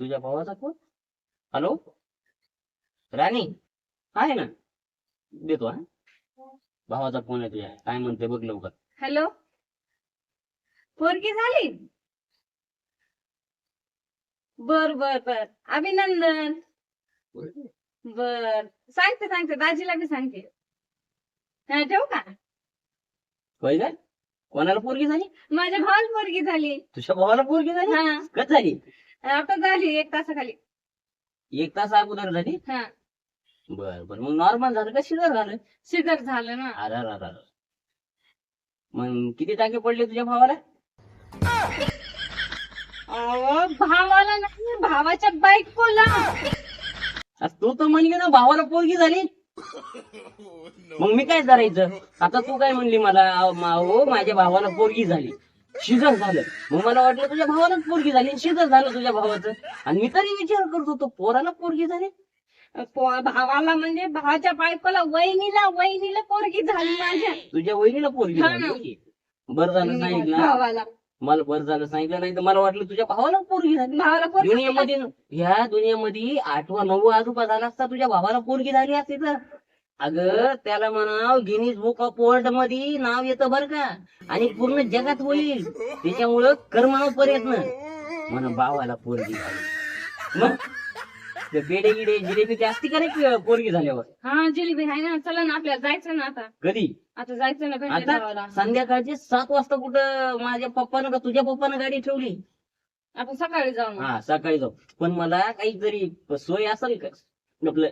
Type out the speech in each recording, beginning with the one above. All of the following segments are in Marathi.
तुझ्या भावाचा फोन? हॅलो राणी? आहे ना? देतो हा. भावाचा फोन आहे तुझ्या. काय म्हणते बघ लवकर. हॅलो पोरगी झाली? बर बर बर. अभिनंदन. बर. सांगते सांगते. दाजीला बी सांगते. हा ठेवू का? होय काय? कोणाला पोरगी झाली? माझ्या भावाला पोरगी झाली. तुझ्या भावाला पोरगी झाली? हा. झाली? आता झाली एक तासाखाली. एक तास अगोदर झाली? हा. बर बर. मग नॉर्मल झालं का शिजर झालं? शिजर झालं ना. अरे अरे अरे अरे. मग किती टाके पडले तुझ्या भावाला? अहो, भावाला नाही भावाच्या बायकोला. तू तर म्हणली ना भावाला पोरगी झाली. मग मी काय करायचं? आता तू काय म्हणली मला अहो, मा- हो माझ्या भावाला पोरगी झाली. शिजर झालं. मग मला वाटलं तुझ्या भावालाच पोरगी झाली शिजर झालं तुझ्या भावाचं. आणि मी तरी विचार करत होतो पोराला पोरगी झाली? पो- भावाला म्हणजे भावाच्या बायकोला वहिनीला वहिनीला पोरगी झाली माझ्या. तुझ्या वहिनीला पोरगी हा. झाली बरं झालं सांगितलं. भावाला. मला बरं झालं सांगितलं नाही तर मला वाटलं तुझ्या भावाला पोरगी झाली. भावाला पोरगी दुनियामध्ये ह्या दुनियामध्ये आठवा नववा आजोबा झाला असता तुझ्या भावाला पोरगी झाली असती तर. अगं त्याला म्हणाव गिनीज बुक ऑफ वर्ल्डमध्ये नाव येतं बर का. आणि पूर्ण जगात होईल. त्याच्यामुळं कर्माव प्रयत्न म्हण भावाला पोरगी झाली. मग? ते पेढे गिडे जिलेबी ते असती का रे पोरगी झाल्यावर? हा जिलेबी आहे ना. चला ना आपल्याला जायचं ना आता. कधी? आता जायचं ना भेंडी आता संध्याकाळचे सात वाजता कुठं माझ्या पप्पानं का तुझ्या पप्पानं गाडी ठेवली? आपण सकाळी जाऊ ना. हा सकाळी जाऊ. पण मला काहीतरी सोय असेल का? आपलं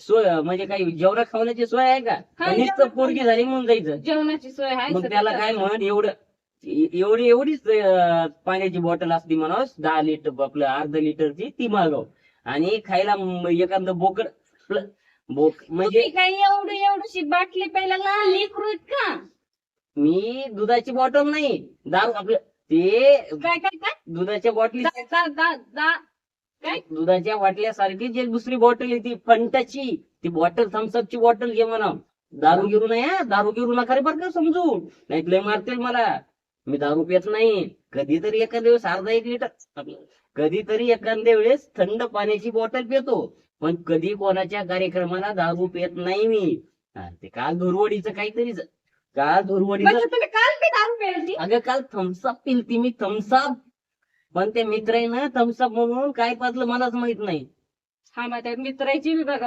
सोय म्हणजे काही जेवणा खावण्याची सोय आहे का? हा, नुसतं जेवण- पोरगी झाली म्हणून जायचं. जेवणाची सोय आहे मग सगळं. त्याला काय म्हण एवढं ए- एवढी एवढीच अं, पाण्याची बॉटल असती म्हणा दहा लिटर आपलं अर्ध लिटरची ती मागव. आणि खायला म- एखादं बोकड आपलं बोक म्हणजे तुम्ही काय एवढं एवढीशी बाटली प्यायला लहान लेकरू आहेत का? मी दुधाची बॉटल नाही दारू आपलं ते काय काय काय? दुधाच्या बॉटली दा- दा- दा- दा- काय? दुधाच्या बाटल्यासारखी जे दुसरी बॉटल आहे ती फंटाची. ती बॉटल थम्सअपची बॉटल घे म्हणा. दारू गिरू नाही हा, दारू गिरू नका रे बरं का समजू नाही लय मारतील मला. मी दारू पित नाही. कधीतरी एखाद्या दिवस अर्धा एक लिटर कधीतरी एखाद्या वेळेस थंड पाण्याची बॉटल पितो. पण कधी कोणाच्या कार्यक्रमाला दारू पित नाही मी. ते काल धुरवडीचं काहीतरी काल धुरवडीचं म्हणजे काल दारू अगं काल थम्सअप पिलती मी. थम्सअप पण ते मित्र आहे ना थम्सअप म्हणून काय पाजलं मलाच माहीत नाही. हा माझ्या मित्राची बी बघा